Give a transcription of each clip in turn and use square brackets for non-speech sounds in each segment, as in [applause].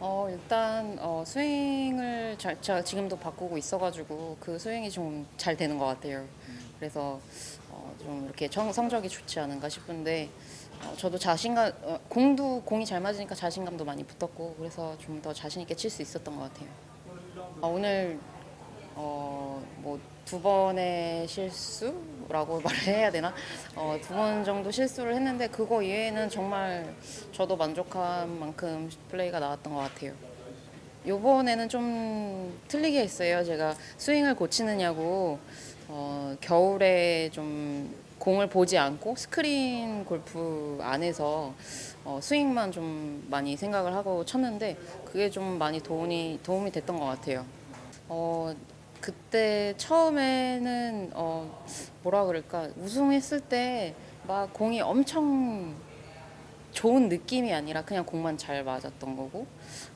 어, 일단 어, 스윙을 잘, 제가 지금도 바꾸고 있어가지고 그 스윙이 좀 잘 되는 것 같아요. 그래서 어, 좀 이렇게 정, 성적이 좋지 않은가 싶은데 어, 저도 자신감 어, 공도 공이 잘 맞으니까 자신감도 많이 붙었고 그래서 좀 더 자신 있게 칠 수 있었던 것 같아요. 아, 오늘 어, 뭐 두 번의 실수라고 [laughs] 말을 해야 되나? 어, 두 번 정도 실수를 했는데 그거 이외에는 정말 저도 만족한 만큼 플레이가 나왔던 것 같아요. 요번에는 좀 틀리게 했어요. 제가 스윙을 고치느냐고 어, 겨울에 좀 공을 보지 않고 스크린 골프 안에서 어, 스윙만 좀 많이 생각을 하고 쳤는데 그게 좀 많이 도움이 도움이 됐던 것 같아요. 어, 그때 처음에는 어, 뭐라 그럴까? 우승했을 때 막 공이 엄청 좋은 느낌이 아니라 그냥 공만 잘 맞았던 거고.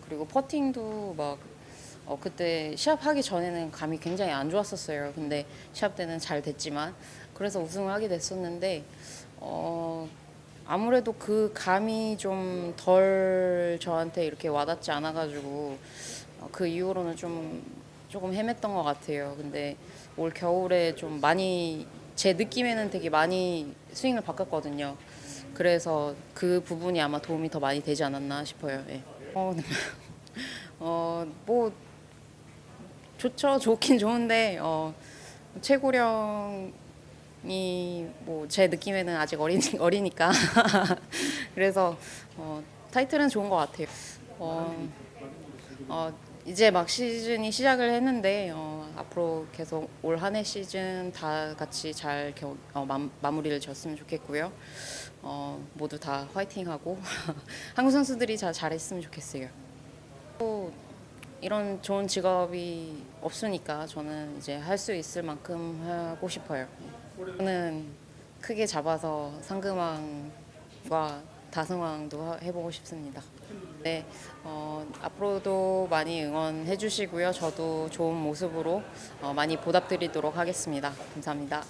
그리고 퍼팅도 막 어, 그때 시합 하기 전에는 감이 굉장히 안 좋았었어요. 근데 시합 때는 잘 됐지만. 그래서 우승을 하게 됐었는데 어, 아무래도 그 감이 좀 덜 저한테 이렇게 와닿지 않아가지고 어, 그 이후로는 좀 조금 헤맸던 것 같아요. 근데 올 겨울에 좀 많이 제 느낌에는 되게 많이 스윙을 바꿨거든요. 그래서 그 부분이 아마 도움이 더 많이 되지 않았나 싶어요. 예. 어, 네. [laughs] 어, 뭐 좋죠. 좋긴 좋은데 어, 최고령이 뭐 제 느낌에는 아직 어리, [laughs] 어리니까 [laughs] 그래서 어, 타이틀은 좋은 것 같아요. 어, 어, 이제 막 시즌이 시작을 했는데 어, 앞으로 계속 올 한 해 시즌 다 같이 잘 겨, 어, 마, 마무리를 지었으면 좋겠고요. 어, 모두 다 화이팅하고 [laughs] 한국 선수들이 다 잘했으면 좋겠어요. 또 이런 좋은 직업이 없으니까 저는 이제 할 수 있을 만큼 하고 싶어요. 저는 크게 잡아서 상금왕과 다승왕도 하- 해보고 싶습니다. 네, 어, 앞으로도 많이 응원해 주시고요. 저도 좋은 모습으로 어, 많이 보답드리도록 하겠습니다. 감사합니다.